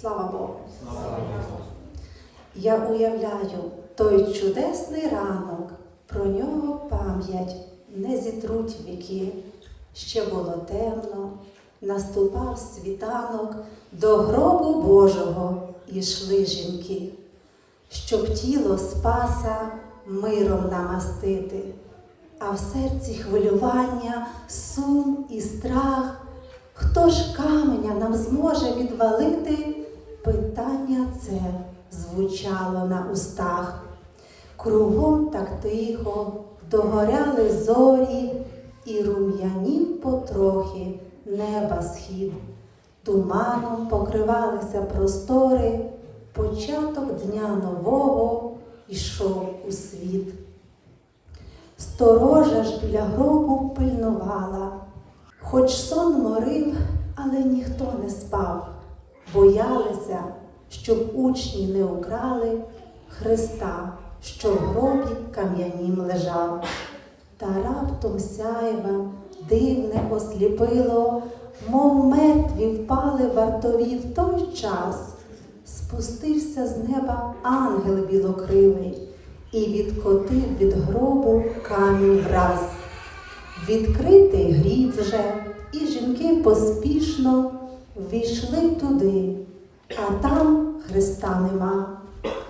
Слава Богу. Я уявляю той чудесний ранок, про нього пам'ять не зітруть віки. Ще було темно, наступав світанок, до гробу Божого ішли жінки, щоб тіло спаса миром намастити, а в серці хвилювання, сум і страх. Хто ж каменя нам зможе відвалити? Питання це звучало на устах. Кругом так тихо догоряли зорі, і рум'янів потрохи неба схід. Туманом покривалися простори, початок дня нового йшов у світ. Сторожа ж біля гробу пильнувала, хоч сон морив, але ніхто не спав, боялися, щоб учні не украли Христа, що в гробі кам'янім лежав. Та раптом сяйва дивне осліпило, мов мертві впали вартові в той час. Спустився з неба ангел білокрилий і відкотив від гробу камінь враз. Відкритий гріб вже, і жінки поспішно ввійшли туди, а там Христа нема.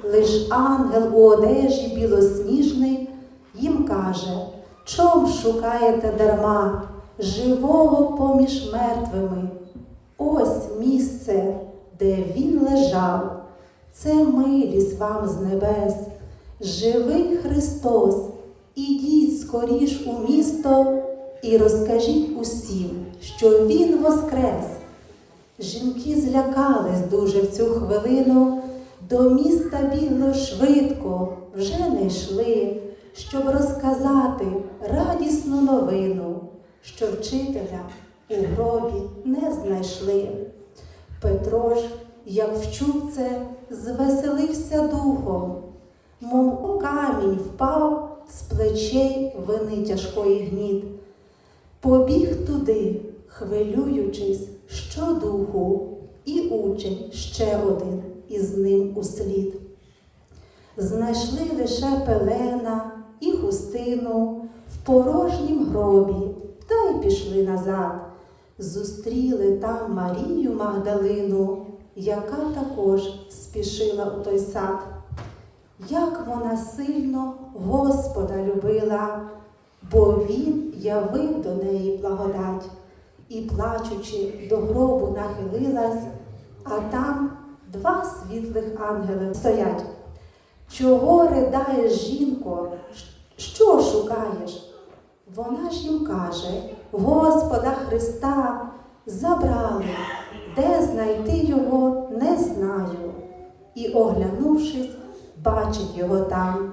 Лиш ангел у одежі білосніжний їм каже, чом шукаєте дарма живого поміж мертвими? Ось місце, де він лежав, це милість вам з небес, живий Христос, ідіть скоріш у місто і розкажіть усім, що Він воскрес. Жінки злякались дуже в цю хвилину, до міста бігли швидко, вже не йшли, щоб розказати радісну новину, що вчителя у гробі не знайшли. Петро ж, як вчув це, звеселився духом, мов у камінь впав з плечей вини тяжкої гніт. Побіг туди, хвилюючись щодуху, і учень ще один із ним услід. Знайшли лише пелена і хустину в порожнім гробі, та й пішли назад. Зустріли там Марію Магдалину, яка також спішила у той сад. Як вона сильно Господа любила, бо Він явив до неї благодать і, плачучи, до гробу нахилилась, а там два світлих ангели стоять. Чого riдаєш, жінко? Що шукаєш? Вона ж їм каже, Господа Христа забрали, де знайти його, не знаю. І, оглянувшись, бачить його там.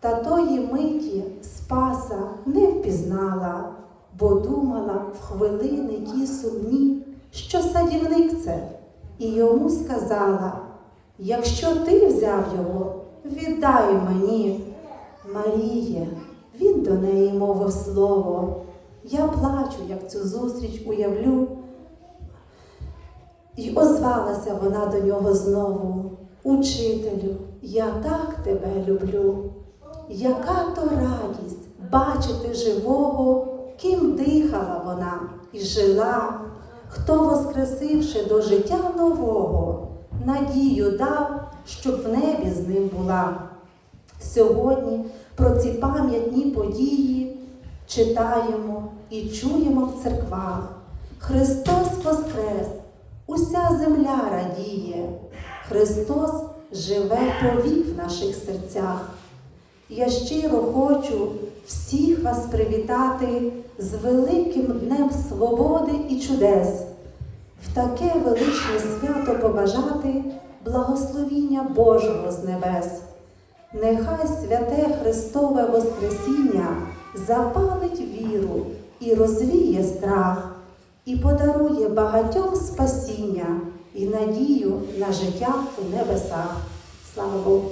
Та тої миті Спаса не впізнала, бо думала в хвилини ті сумні, що садівник це, і йому сказала: якщо ти взяв його, віддай мені. Маріє, він до неї мовив слово. Я плачу, як цю зустріч уявлю. І озвалася вона до нього знову. Учителю, я так тебе люблю. Яка то радість бачити живого, ким дихала вона і жила, хто, воскресивши до життя нового, надію дав, щоб в небі з ним була. Сьогодні про ці пам'ятні події читаємо і чуємо в церквах. Христос Воскрес, уся земля радіє, Христос живе повік в наших серцях. Я щиро хочу всіх вас привітати з великим Днем Свободи і чудес, в таке величне свято побажати благословіння Божого з небес. Нехай святе Христове Воскресіння запалить віру і розвіє страх, і подарує багатьом спасіння і надію на життя у небесах. Слава Богу!